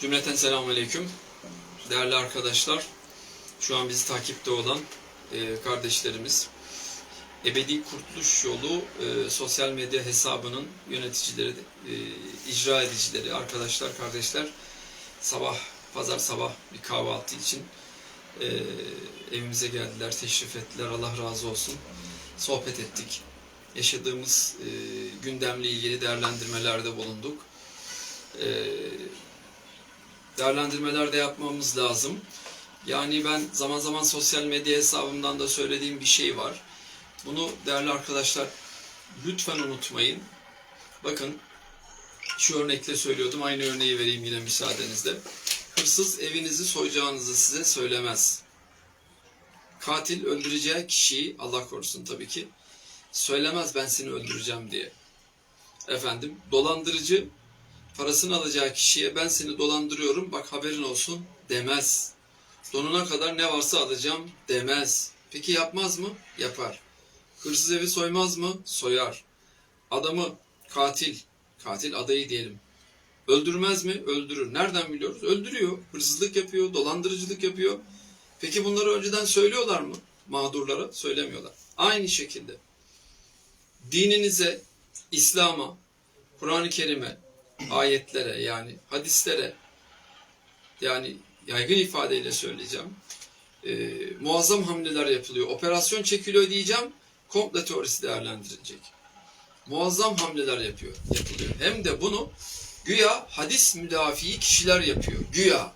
Cümleten selamünaleyküm. Değerli arkadaşlar, şu an bizi takipte olan e, kardeşlerimiz, Ebedi Kurtuluş Yolu e, sosyal medya hesabının yöneticileri, e, icra edicileri, arkadaşlar, kardeşler sabah, pazar sabah bir kahvaltı için e, evimize geldiler, teşrif ettiler. Allah razı olsun. Sohbet ettik. Yaşadığımız e, gündemle ilgili değerlendirmelerde bulunduk. E, değerlendirmeler de yapmamız lazım. Yani ben zaman zaman sosyal medya hesabımdan da söylediğim bir şey var. Bunu değerli arkadaşlar lütfen unutmayın. Bakın şu örnekle söylüyordum. Aynı örneği vereyim yine müsaadenizle. Hırsız evinizi soyacağınızı size söylemez. Katil öldüreceği kişiyi Allah korusun tabii ki söylemez ben seni öldüreceğim diye. Efendim dolandırıcı parasını alacağı kişiye ben seni dolandırıyorum bak haberin olsun demez. Donuna kadar ne varsa alacağım demez. Peki yapmaz mı? Yapar. Hırsız evi soymaz mı? Soyar. Adamı katil, katil adayı diyelim. Öldürmez mi? Öldürür. Nereden biliyoruz? Öldürüyor. Hırsızlık yapıyor, dolandırıcılık yapıyor. Peki bunları önceden söylüyorlar mı? Mağdurlara söylemiyorlar. Aynı şekilde dininize, İslam'a, Kur'an-ı Kerim'e, ayetlere yani hadislere yani yaygın ifadeyle söyleyeceğim. Ee, muazzam hamleler yapılıyor. Operasyon çekiliyor diyeceğim. Komple teorisi değerlendirilecek. Muazzam hamleler yapıyor, yapılıyor. Hem de bunu güya hadis müdafiği kişiler yapıyor. Güya.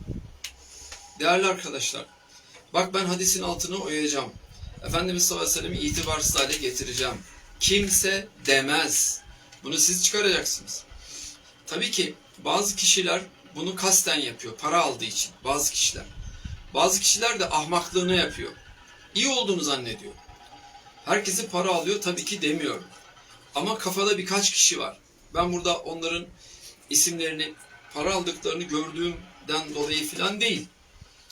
Değerli arkadaşlar, bak ben hadisin altını oyacağım. Efendimiz sallallahu aleyhi ve sellem'i itibarsız hale getireceğim. Kimse demez. Bunu siz çıkaracaksınız. Tabii ki bazı kişiler bunu kasten yapıyor. Para aldığı için. Bazı kişiler. Bazı kişiler de ahmaklığını yapıyor. İyi olduğunu zannediyor. Herkesi para alıyor tabii ki demiyorum. Ama kafada birkaç kişi var. Ben burada onların isimlerini para aldıklarını gördüğümden dolayı falan değil.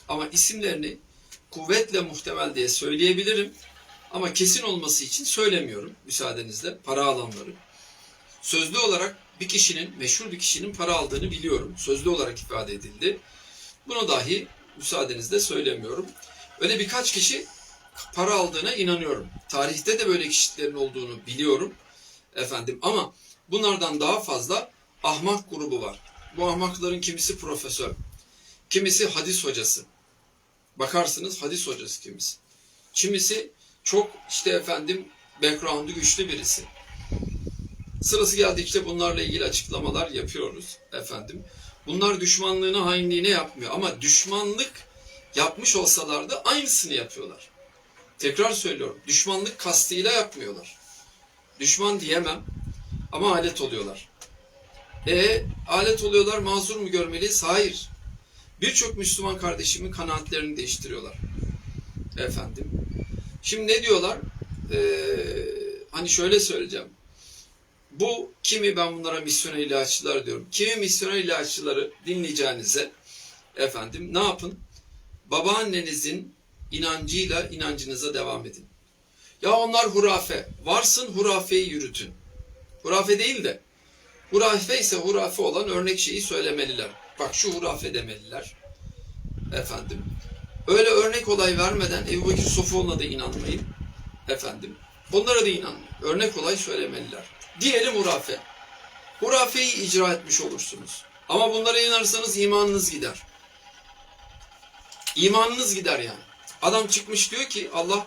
Ama isimlerini kuvvetle muhtemel diye söyleyebilirim. Ama kesin olması için söylemiyorum müsaadenizle para alanları. Sözlü olarak bir kişinin, meşhur bir kişinin para aldığını biliyorum. Sözlü olarak ifade edildi. Bunu dahi müsaadenizle söylemiyorum. Öyle birkaç kişi para aldığına inanıyorum. Tarihte de böyle kişilerin olduğunu biliyorum. Efendim ama bunlardan daha fazla ahmak grubu var. Bu ahmakların kimisi profesör, kimisi hadis hocası. Bakarsınız hadis hocası kimisi. Kimisi çok işte efendim background'u güçlü birisi. Sırası geldikçe bunlarla ilgili açıklamalar yapıyoruz efendim. Bunlar düşmanlığını, hainliğine yapmıyor ama düşmanlık yapmış olsalar da aynısını yapıyorlar. Tekrar söylüyorum. Düşmanlık kastıyla yapmıyorlar. Düşman diyemem ama alet oluyorlar. E alet oluyorlar mazur mu görmeliyiz? Hayır. Birçok Müslüman kardeşimin kanaatlerini değiştiriyorlar. Efendim. Şimdi ne diyorlar? Ee, hani şöyle söyleyeceğim. Bu kimi ben bunlara misyoner ilaççılar diyorum. Kimi misyoner ilaççıları dinleyeceğinize efendim ne yapın? Babaannenizin inancıyla inancınıza devam edin. Ya onlar hurafe. Varsın hurafeyi yürütün. Hurafe değil de hurafe ise hurafe olan örnek şeyi söylemeliler. Bak şu hurafe demeliler. Efendim. Öyle örnek olay vermeden Ebu Bekir Sofuoğlu'na da inanmayın. Efendim. Onlara da inanmayın. Örnek olay söylemeliler. Diyelim hurafe. Hurafeyi icra etmiş olursunuz. Ama bunlara inanırsanız imanınız gider. İmanınız gider yani. Adam çıkmış diyor ki Allah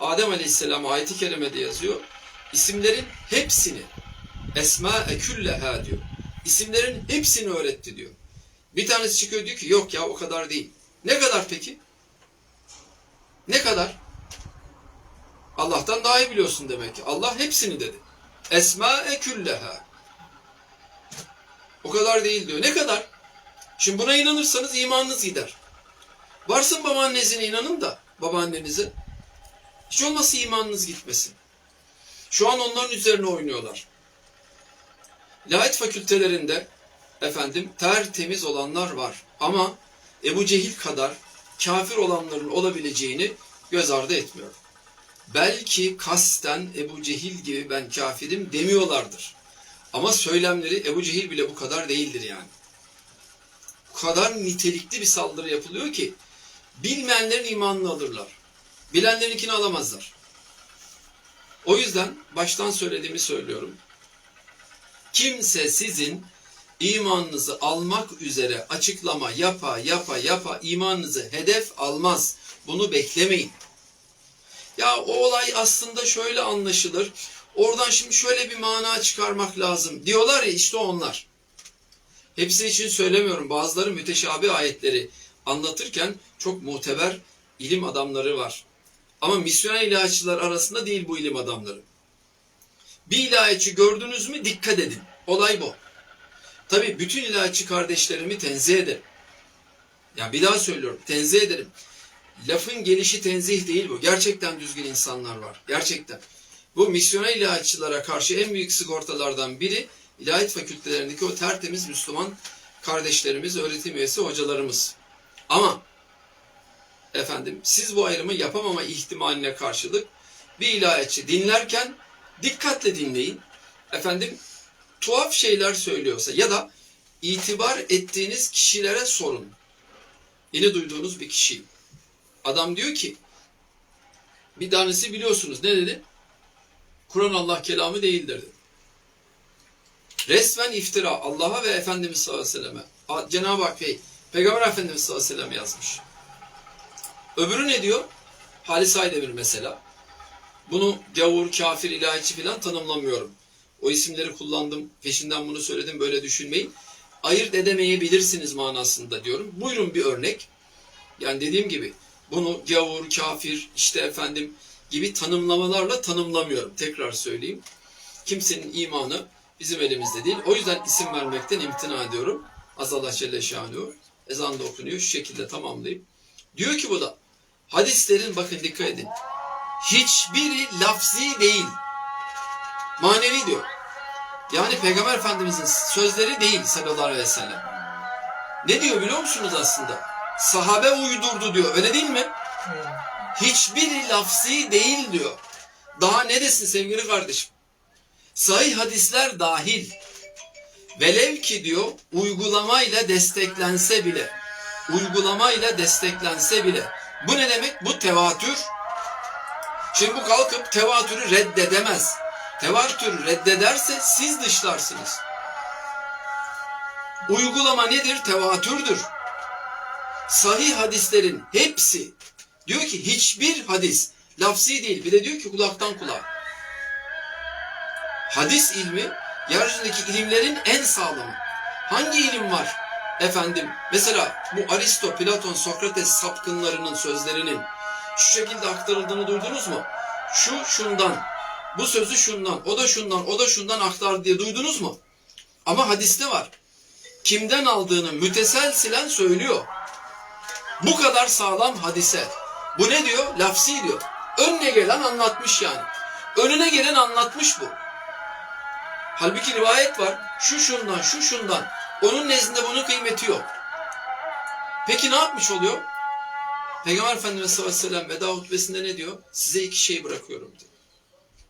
Adem Aleyhisselam ayeti kerimede yazıyor. İsimlerin hepsini esma ekülleha diyor. İsimlerin hepsini öğretti diyor. Bir tanesi çıkıyor diyor ki yok ya o kadar değil. Ne kadar peki? Ne kadar? Allah'tan daha iyi biliyorsun demek ki. Allah hepsini dedi. Esma ekülleha. O kadar değil diyor. Ne kadar? Şimdi buna inanırsanız imanınız gider. Varsın babaannenize inanın da babaannenize. Hiç olmazsa imanınız gitmesin. Şu an onların üzerine oynuyorlar. Lahit fakültelerinde efendim tertemiz olanlar var. Ama Ebu Cehil kadar kafir olanların olabileceğini göz ardı etmiyorum. Belki kasten Ebu Cehil gibi ben kafirim demiyorlardır. Ama söylemleri Ebu Cehil bile bu kadar değildir yani. kadar nitelikli bir saldırı yapılıyor ki bilmeyenlerin imanını alırlar. Bilenlerinkini alamazlar. O yüzden baştan söylediğimi söylüyorum. Kimse sizin imanınızı almak üzere açıklama yapa yapa yapa imanınızı hedef almaz. Bunu beklemeyin. Ya o olay aslında şöyle anlaşılır. Oradan şimdi şöyle bir mana çıkarmak lazım. Diyorlar ya işte onlar. Hepsi için söylemiyorum. Bazıları müteşabih ayetleri anlatırken çok muteber ilim adamları var. Ama misyoner ilahiyatçılar arasında değil bu ilim adamları. Bir ilahiyatçı gördünüz mü dikkat edin. Olay bu. Tabi bütün ilahiyatçı kardeşlerimi tenzih ederim. Ya bir daha söylüyorum tenzih ederim. Lafın gelişi tenzih değil bu. Gerçekten düzgün insanlar var. Gerçekten. Bu misyoner ilahiyatçılara karşı en büyük sigortalardan biri ilahiyat fakültelerindeki o tertemiz Müslüman kardeşlerimiz, öğretim üyesi hocalarımız. Ama efendim siz bu ayrımı yapamama ihtimaline karşılık bir ilahiyatçı dinlerken dikkatle dinleyin. Efendim tuhaf şeyler söylüyorsa ya da itibar ettiğiniz kişilere sorun. Yeni duyduğunuz bir kişi. Adam diyor ki bir tanesi biliyorsunuz ne dedi? Kur'an Allah kelamı değildir dedi. Resmen iftira Allah'a ve Efendimiz sallallahu aleyhi ve selleme. Cenab-ı Hak Bey, Peygamber Efendimiz sallallahu aleyhi ve sellem yazmış. Öbürü ne diyor? Halis Aydemir mesela. Bunu gavur, kafir, ilahiyatçı falan tanımlamıyorum. O isimleri kullandım, peşinden bunu söyledim, böyle düşünmeyin. Ayırt edemeyebilirsiniz manasında diyorum. Buyurun bir örnek. Yani dediğim gibi bunu gavur, kafir, işte efendim gibi tanımlamalarla tanımlamıyorum. Tekrar söyleyeyim. Kimsenin imanı bizim elimizde değil. O yüzden isim vermekten imtina ediyorum. Azallah Celle Şanuhu. Ezan da okunuyor. Şu şekilde tamamlayayım. Diyor ki bu da hadislerin bakın dikkat edin. Hiçbiri lafzi değil. Manevi diyor. Yani Peygamber Efendimizin sözleri değil sallallahu aleyhi ve sellem. Ne diyor biliyor musunuz aslında? Sahabe uydurdu diyor. Öyle değil mi? Hiçbiri lafzi değil diyor. Daha ne desin sevgili kardeşim? Sahih hadisler dahil. Velev ki diyor uygulamayla desteklense bile. Uygulamayla desteklense bile. Bu ne demek? Bu tevatür. Şimdi bu kalkıp tevatürü reddedemez. Tevatürü reddederse siz dışlarsınız. Uygulama nedir? Tevatürdür. Sahih hadislerin hepsi diyor ki hiçbir hadis lafsi değil. Bir de diyor ki kulaktan kulağa. Hadis ilmi yeryüzündeki ilimlerin en sağlamı. Hangi ilim var? Efendim mesela bu Aristo, Platon, Sokrates sapkınlarının sözlerinin şu şekilde aktarıldığını duydunuz mu? Şu şundan, bu sözü şundan, o da şundan, o da şundan aktar diye duydunuz mu? Ama hadiste var. Kimden aldığını müteselsilen söylüyor. Bu kadar sağlam hadise. Bu ne diyor? Lafsi diyor. Önüne gelen anlatmış yani. Önüne gelen anlatmış bu. Halbuki rivayet var. Şu şundan, şu şundan. Onun nezdinde bunun kıymeti yok. Peki ne yapmış oluyor? Peygamber Efendimiz sallallahu aleyhi ve sellem veda hutbesinde ne diyor? Size iki şey bırakıyorum diyor.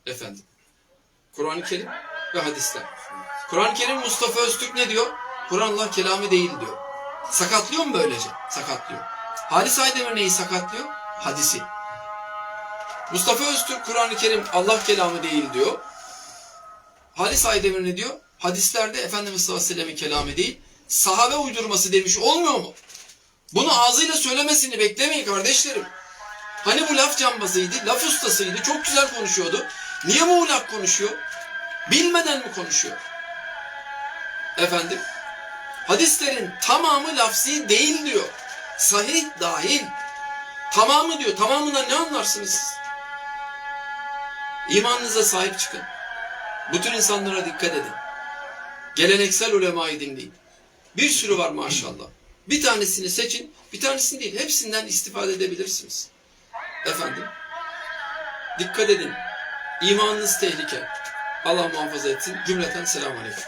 Efendim. Kur'an-ı Kerim ve hadisler. Kur'an-ı Kerim Mustafa Öztürk ne diyor? Kur'an Allah kelamı değil diyor. Sakatlıyor mu böylece? Sakatlıyor. Halis Aydemir neyi sakatlıyor? Hadisi. Mustafa Öztürk Kur'an-ı Kerim Allah kelamı değil diyor. Halis Aydemir ne diyor? Hadislerde Efendimiz sallallahu aleyhi ve kelamı değil, sahabe uydurması demiş olmuyor mu? Bunu ağzıyla söylemesini beklemeyin kardeşlerim. Hani bu laf cambazıydı, laf ustasıydı, çok güzel konuşuyordu. Niye muğlak konuşuyor? Bilmeden mi konuşuyor? Efendim? Hadislerin tamamı lafzi değil diyor. Sahih dahil. Tamamı diyor. Tamamından ne anlarsınız siz? İmanınıza sahip çıkın. Bu tür insanlara dikkat edin. Geleneksel ulemayı dinleyin. Bir sürü var maşallah. Bir tanesini seçin, bir tanesini değil. Hepsinden istifade edebilirsiniz. Efendim, dikkat edin. İmanınız tehlike. Allah muhafaza etsin. Cümleten selamun aleyküm.